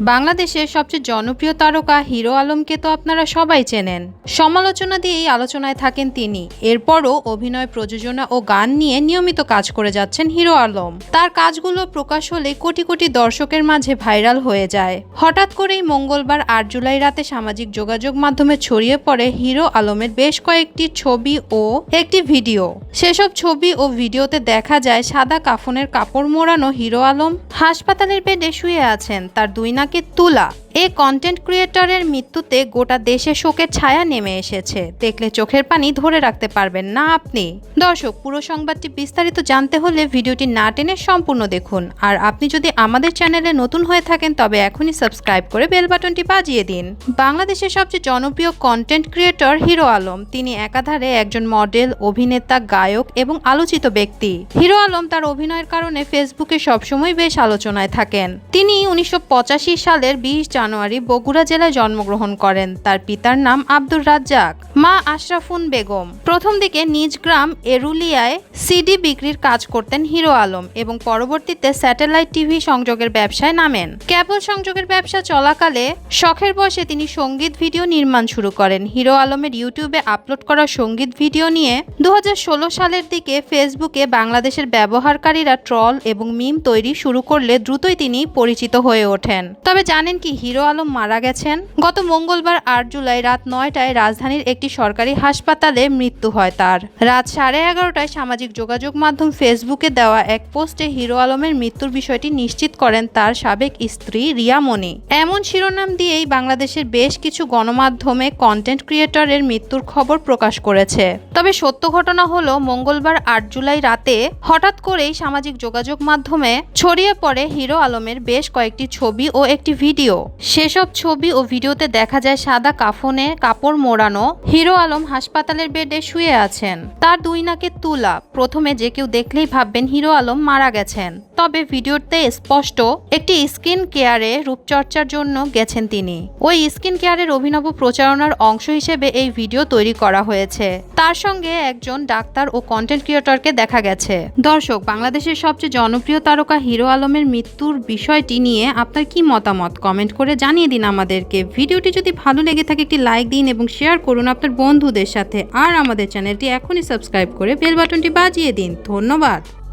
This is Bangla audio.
বাংলাদেশের সবচেয়ে জনপ্রিয় তারকা হিরো আলমকে তো আপনারা সবাই চেনেন। সমালোচনা দিয়েই আলোচনায় থাকেন তিনি। এরপরও অভিনয়, প্রযোজনা ও গান নিয়ে নিয়মিত কাজ করে যাচ্ছেন হিরো আলম। তার কাজগুলো প্রকাশ হলে কোটি কোটি দর্শকের মাঝে ভাইরাল হয়ে যায়। হঠাৎ করেই মঙ্গলবার আট জুলাই রাতে সামাজিক যোগাযোগ মাধ্যমে ছড়িয়ে পড়ে হিরো আলমের বেশ কয়েকটি ছবি ও একটি ভিডিও। সেসব ছবি ও ভিডিওতে দেখা যায় সাদা কাফনের কাপড় মোড়ানো হিরো আলম হাসপাতালের বেডে শুয়ে আছেন তার দুই নাকে তুলা। এ কন্টেন্ট ক্রিয়েটরের মৃত্যুতে গোটা দেশে শোকের ছায়া নেমে এসেছে। দেখলে চোখের পানি ধরে রাখতে পারবেন না আপনি। দর্শক, পুরো সংবাদটি বিস্তারিত জানতে হলে ভিডিওটি না টেনে সম্পূর্ণ দেখুন। আর আপনি যদি আমাদের চ্যানেলে নতুন হয়ে থাকেন, তবে এখনই সাবস্ক্রাইব করে বেল বাটনটি বাজিয়ে দিন। বাংলাদেশের সবচেয়ে জনপ্রিয় কন্টেন্ট ক্রিয়েটর হিরো আলম। তিনি একাধারে একজন মডেল অভিনেতা, গায়ক এবং আলোচিত ব্যক্তি। হিরো আলম তার অভিনয়ের কারণে ফেসবুকে সবসময় বেশ আলোচনায় থাকেন। তিনি উনিশশো পঁচাশি সালের বিশ জানুয়ারি বগুড়া জেলায় জন্মগ্রহণ করেন। তার পিতার নাম আব্দুর রাজ্জাক, মা আশরাফুন বেগম। প্রথম দিকে নিজ গ্রাম এরুলিয়ায় সিডি বিক্রির কাজ করতেন হিরো আলম এবং পরবর্তীতে স্যাটেলাইট টিভি সংযোগের ব্যবসায় নামেন। কেবল সংযোগের ব্যবসা চলাকালে শখের বসে তিনি সংগীত ভিডিও নির্মাণ শুরু করেন। হিরো আলমের ইউটিউবে আপলোড করা সংগীত ভিডিও নিয়ে দু হাজার ষোলো সালের দিকে ফেসবুকে বাংলাদেশের ব্যবহারকারীরা ট্রল এবং মিম তৈরি শুরু করলে দ্রুতই তিনি পরিচিত হয়ে ওঠেন। তবে জানেন কি হিরো আলম মারা গেছেন? গত মঙ্গলবার আট জুলাই রাত নয়টায় রাজধানীর একটি সরকারি হাসপাতালে মৃত্যু হয় তার। রাত সাড়ে এগারোটায় সামাজিক যোগাযোগ মাধ্যম ফেসবুকে দেওয়া এক পোস্টে হিরো আলমের মৃত্যুর বিষয়টি নিশ্চিত করেন তার সাবেক স্ত্রী রিয়া মনি। এমন শিরোনাম দিয়েই বাংলাদেশের বেশ কিছু গণমাধ্যমে কন্টেন্ট ক্রিয়েটরের মৃত্যুর খবর প্রকাশ করেছে। তবে সত্য ঘটনা হলো, মঙ্গলবার আট জুলাই রাতে হঠাৎ করেই সামাজিক যোগাযোগ মাধ্যমে ছড়িয়ে পড়ে হিরো আলমের বেশ কয়েকটি ছবি ও একটি ভিডিও। সেসব ছবি ও ভিডিওতে দেখা যায় সাদা কাফনে কাপড় মোড়ানো হিরো আলম হাসপাতালের বেডে শুয়ে আছেন। তার দুই নাকে তুলা, প্রথমে যে কেউ দেখলেই ভাববেন হিরো আলম মারা গেছেন। তবে ভিডিওতে স্পষ্ট, একটি স্কিন কেয়ারে রূপচর্চার জন্য গেছেন তিনি। ওই স্কিন কেয়ারের অভিনব প্রচারণার অংশ হিসেবে এই ভিডিও তৈরি করা হয়েছে। তার সঙ্গে একজন ডাক্তার ও কন্টেন্ট ক্রিয়েটরকে দেখা গেছে। দর্শক, বাংলাদেশের সবচেয়ে জনপ্রিয় তারকা হিরো আলমের মৃত্যুর বিষয়টি নিয়ে আপনার কি মতামত? কমেন্ট করে জানিয়ে দিন আমাদেরকে। ভিডিওটি যদি ভালো লেগে থাকে, একটি লাইক দিন এবং শেয়ার করুন আপনার বন্ধুদের সাথে। আর আমাদের চ্যানেলটি এখনই সাবস্ক্রাইব করে বেল বাটনটি বাজিয়ে দিন। ধন্যবাদ।